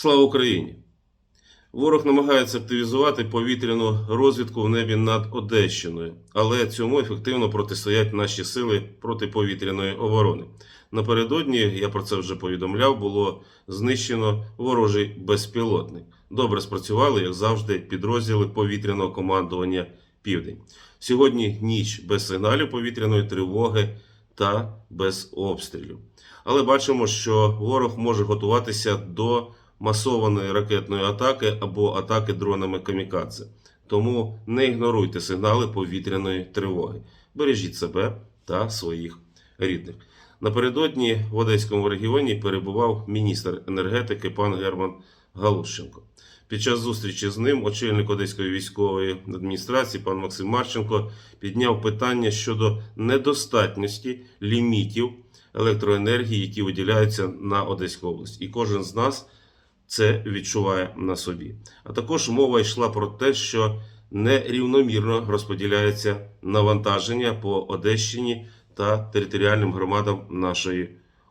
Слава Україні! Ворог намагається активізувати повітряну розвідку в небі над Одещиною, але цьому ефективно протистоять наші сили протиповітряної оборони. Напередодні, я про це вже повідомляв, було знищено ворожий безпілотник. Добре спрацювали, як завжди, підрозділи повітряного командування Південь. Сьогодні ніч без сигналів повітряної тривоги та без обстрілів. Але бачимо, що ворог може готуватися до масованої ракетної атаки або атаки дронами камікадзе. Тому не ігноруйте сигнали повітряної тривоги. Бережіть себе та своїх рідних. Напередодні в Одеському регіоні перебував міністр енергетики пан Герман Галущенко. Під час зустрічі з ним очільник Одеської військової адміністрації пан Максим Марченко підняв питання щодо недостатності лімітів електроенергії, які виділяються на Одеську область. І кожен з нас це відчуває на собі. А також мова йшла про те, що нерівномірно розподіляється навантаження по Одещині та територіальним громадам нашої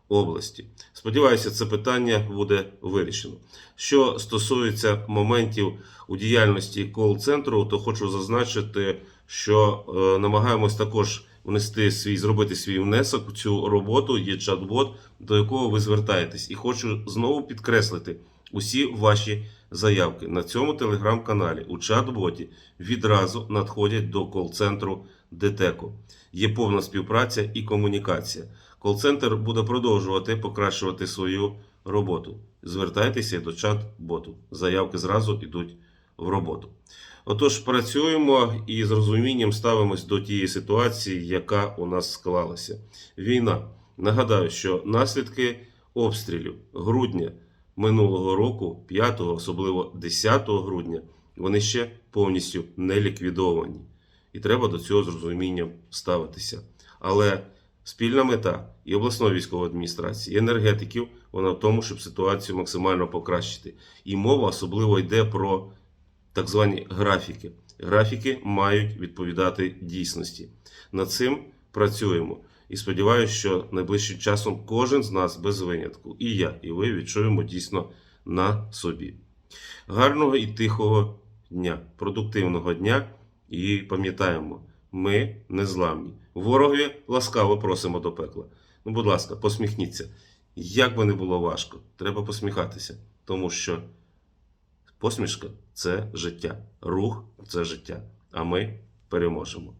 області. Сподіваюся, це питання буде вирішено. Що стосується моментів у діяльності кол-центру, то хочу зазначити, що е, намагаємось також внести свій, зробити свій внесок у цю роботу. Є чат-бот, до якого ви звертаєтесь. І хочу знову підкреслити усі ваші заявки на цьому телеграм-каналі у чат-боті відразу надходять до кол-центру ДТЕКО. Є повна співпраця і комунікація. Кол-центр буде продовжувати покращувати свою роботу. Звертайтеся до чат-боту. Заявки зразу йдуть в роботу. Отож, працюємо і з розумінням ставимось до тієї ситуації, яка у нас склалася. Війна. Нагадаю, що наслідки обстрілів грудня минулого року, 5, особливо 10 грудня, вони ще повністю не ліквідовані. І треба до цього з розумінням ставитися. Але спільна мета і обласної військової адміністрації, і енергетиків, вона в тому, щоб ситуацію максимально покращити. І мова особливо йде про так звані графіки. Графіки мають відповідати дійсності. Над цим працюємо. І сподіваюся, що найближчим часом кожен з нас без винятку, і я, і ви відчуємо дійсно на собі. Гарного і тихого дня, продуктивного дня. І пам'ятаємо, ми незламні. Ворогові ласкаво просимо до пекла. Ну, будь ласка, посміхніться. Як би не було важко, треба посміхатися, тому що посмішка це життя, рух це життя, а ми переможемо.